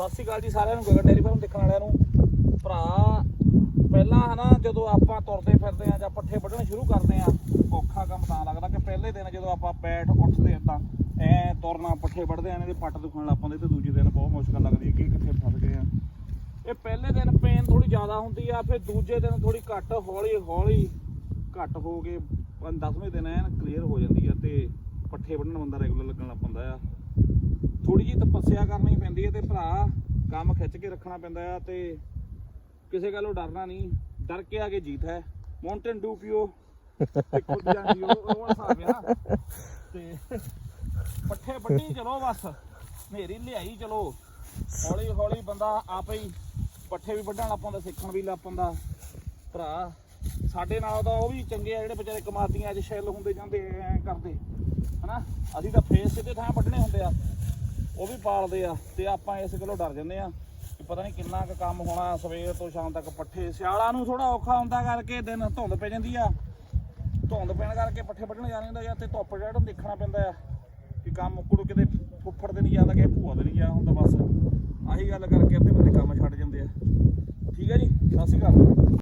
ਸਤਿ ਸ਼੍ਰੀ ਅਕਾਲ ਜੀ ਸਾਰਿਆਂ ਨੂੰ, ਗਗਨ ਡੇਰੀ ਫਾਰਮ ਦੇਖਣ ਵਾਲਿਆਂ ਨੂੰ। ਭਰਾ, ਪਹਿਲਾਂ ਹਨਾ, ਜਦੋਂ ਆਪਾਂ ਤੁਰਦੇ ਫਿਰਦੇ ਆ ਜਾਂ ਪੱਠੇ ਵੱਢਣੇ ਸ਼ੁਰੂ ਕਰਦੇ ਆ ਔਖਾ ਕੰਮ ਤਾਂ ਲੱਗਦਾ ਕਿ ਪਹਿਲੇ ਦਿਨ ਜਦੋਂ ਆਪਾਂ ਬੈਠ ਉੱਠਦੇ ਆ ਤਾਂ ਐ ਤੁਰਨਾ, ਪੱਠੇ ਵੱਢਦੇ ਆ ਇਹਨਾਂ ਦੇ ਪੱਟ ਦੁਖਣ ਲੱਗ ਪੈਂਦੇ ਤੇ ਦੂਜੇ ਦਿਨ ਬਹੁਤ ਮੁਸ਼ਕਲ ਲੱਗਦੀ ਹੈ ਕਿ ਕਿੱਥੇ ਫਸ ਗਏ ਆ ਇਹ ਪਹਿਲੇ ਦਿਨ ਪੇਨ ਥੋੜੀ ਜ਼ਿਆਦਾ ਹੁੰਦੀ ਆ, ਫਿਰ ਦੂਜੇ ਦਿਨ ਥੋੜੀ ਘੱਟ, ਹੌਲੀ ਹੌਲੀ ਘੱਟ ਹੋ ਕੇ 10ਵੇਂ ਦਿਨ ਐਨ ਕਲੀਅਰ ਹੋ ਜਾਂਦੀ ਆ ਤੇ ਪੱਠੇ ਵੱਢਣ ਬੰਦਾ ਰੈਗੂਲਰ ਲੱਗਣ ਲੱਗ ਪੈਂਦਾ ਆ। ਥੋੜੀ ਜਿਹੀ ਤਪੱਸਿਆ ਕਰਨੀ ਪੈਂਦੀ ਹੈ ਤੇ ਭਰਾ ਕੰਮ ਖਿੱਚ ਕੇ ਰੱਖਣਾ ਪੈਂਦਾ ਆ ਤੇ ਕਿਸੇ ਗੱਲੋਂ ਡਰਨਾ ਨਹੀਂ, ਡਰ ਕੇ ਆਗੇ ਜੀਤ ਹੈ। ਮਾਊਂਟਨ ਡੂ ਪੀਓ ਤੇ ਖੁਦ ਜਾਂਦੀ ਉਹ ਉਹ ਹਿਸਾਬ ਆ ਨਾ। ਤੇ ਪੱਠੇ ਵੱਢੀ ਚਲੋ ਬਸ ਮੇਰੀ ਲਿਆਈ ਚਲੋ। ਹੌਲੀ ਹੌਲੀ ਬੰਦਾ ਆਪੇ ਹੀ ਪੱਠੇ ਵੀ ਵੱਢਣ ਲੱਗ ਪੈਂਦਾ, ਸਿੱਖਣ ਵੀ ਲੱਗ ਪੈਂਦਾ। ਭਰਾ, ਸਾਡੇ ਨਾਲ ਤਾਂ ਉਹ ਵੀ ਚੰਗੇ ਆ, ਜਿਹੜੇ ਵਿਚਾਰੇ ਕਮਾਦੀਆਂ 'ਚ ਸ਼ੈਲ ਹੁੰਦੇ ਜਾਂਦੇ, ਐ ਕਰਦੇ। ਹਨਾ? ਅਸੀਂ ਤਾਂ ਫੇਸ ਸਿੱਧੇ ਥਾਂ ਵੱਢਣੇ ਹੁੰਦੇ ਆ। ਉਹ ਵੀ ਪਾਲਦੇ ਆ ਤੇ ਆਪਾਂ ਇਸ ਗੱਲੋਂ ਡਰ ਜਾਂਦੇ ਆ ਕਿ ਪਤਾ ਨਹੀਂ ਕਿੰਨਾ ਕੁ ਕੰਮ ਹੋਣਾ ਸਵੇਰ ਤੋਂ ਸ਼ਾਮ ਤੱਕ ਪੱਠੇ, ਸਿਆਲਾਂ ਨੂੰ ਥੋੜਾ ਔਖਾ ਹੁੰਦਾ ਕਰਕੇ ਦਿਨ ਧੁੰਦ ਪੈ ਜਾਂਦੀ ਆ। ਧੁੰਦ ਪੈਣ ਕਰਕੇ ਪੱਠੇ ਵੱਢਣ ਜਾਣੇ ਹੁੰਦਾ ਜਾਂ ਤੇ ਧੁੱਪ ਜਿਹੜਾ ਦੇਖਣਾ ਪੈਂਦਾ ਆ ਕਿ ਕੰਮ ਮੁੱਕੜੂ ਕਿਤੇ ਫੁੱਫੜ ਦੇ ਨਹੀਂ ਜਾਂਦਾ ਕਿ ਭੂਆ ਦੇ ਨਹੀਂ ਗਿਆ ਹੁੰਦਾ ਬਸ। ਆਹੀ ਗੱਲ ਕਰਕੇ ਅੱਧੇ ਬੰਦੇ ਕੰਮ ਛੱਡ ਜਾਂਦੇ ਆ। ਠੀਕ ਹੈ ਜੀ? ਸਤਿ ਸ਼੍ਰੀ ਅਕਾਲ।